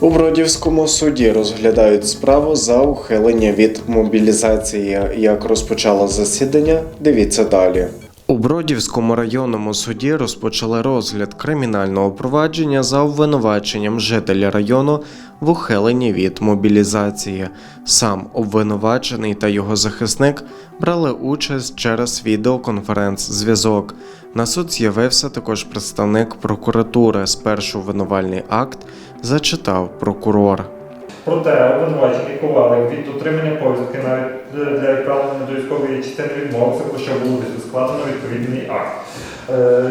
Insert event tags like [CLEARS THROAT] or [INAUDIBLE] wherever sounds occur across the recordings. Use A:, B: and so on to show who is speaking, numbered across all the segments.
A: У Бродівському суді розглядають справу за ухилення від мобілізації. Як розпочало засідання, дивіться далі. У Бродівському районному суді розпочали розгляд кримінального провадження за обвинуваченням жителя району в ухиленні від мобілізації. Сам обвинувачений та його захисник брали участь через відеоконференц-зв'язок. На суд з'явився також представник прокуратури. Спершу винувальний акт зачитав прокурор.
B: Проте обвинувачений Ковалик від отримання повістки навіть для відправлення до військової частини відмовився, про що було складено відповідний акт. Е,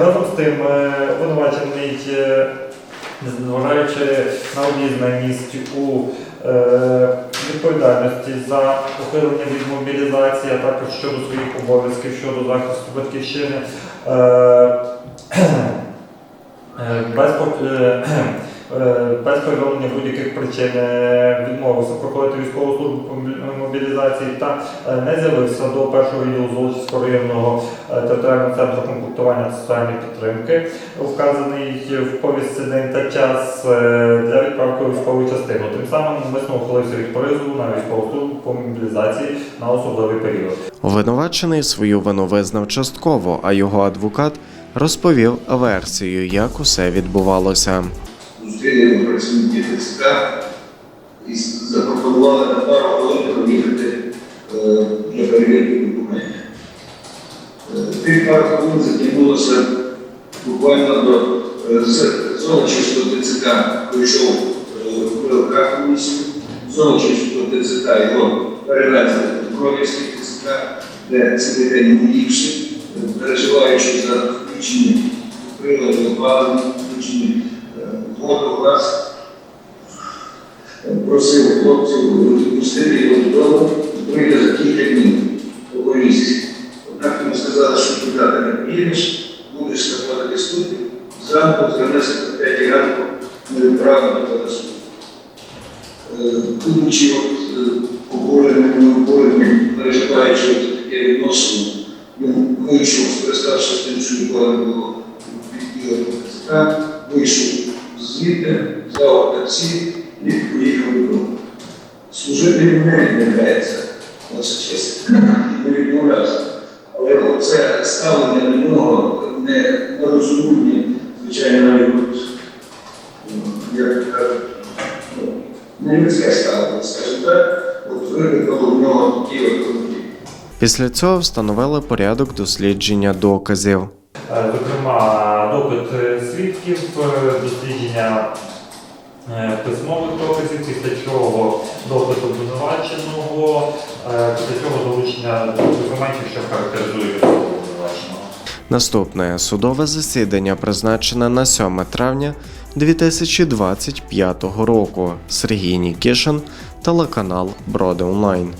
B: Разом з тим, е, обвинувачений, е, незважаючи на обізнаність у відповідальності за ухилення від мобілізації, а також щодо своїх обов'язків щодо захисту батьківщини, [CLEARS THROAT] без без повідомлення будь-яких причин е, відмовився проходити військову службу по мобілізації та е, не з'явився до першого відділу Золочівського районного е, територіального центру комплектування соціальної підтримки, вказаний в повістці день та час е, для відправки у військову частину. Тим самим умисно ухилився від призову на військову службу по мобілізації на особливий період.
A: Обвинувачений свою вину визнав частково, а його адвокат розповів версію, як усе відбувалося.
C: Зустріли працівники ТЦК і запропонували на пару хвилин проїхати е, на перевірку документів. Е, Тих пару хвилин затягнулося буквально до е, Золочівського ТЦК прийшов ВЛК комісію, Золочівського ТЦК його перевезли до Бровівський ТЦК, де цілий день ліпше, переживаючи за включення приладів, опалення, включення воду вас просив хлопців відпустити його додому, прийде за кілька днів по місяці. Однак йому сказали, що туди не поїдеш, будеш знаходитись тут, зранку звернешся до 5 ранку не відправлено до суду. Будучи от, е, обуреним, обуреним, переживаючи от таке відношення, він вийшов, скориставшись тим, що ніколи не було відділення ТЦК, вийшов звідти, взяв таксі і поїхав додому. Служити він не відмовляється, наша честь, не відмовлявся. Але це ставлення до нього не нерозуміння, звичайно, навіть ну, як ну, не людське ставлення, скажімо так, от викликало в нього такі от.
A: Після цього встановили порядок дослідження доказів.
B: Е, Зокрема, допит е, свідків, е, дослідження письмових доказів, після чого допит обвинуваченого, після чого долучення документів, що характеризують особу обвинуваченого.
A: Наступне судове засідання призначене на 7 травня 2025 року. Сергій Нікішин, телеканал Броди Онлайн.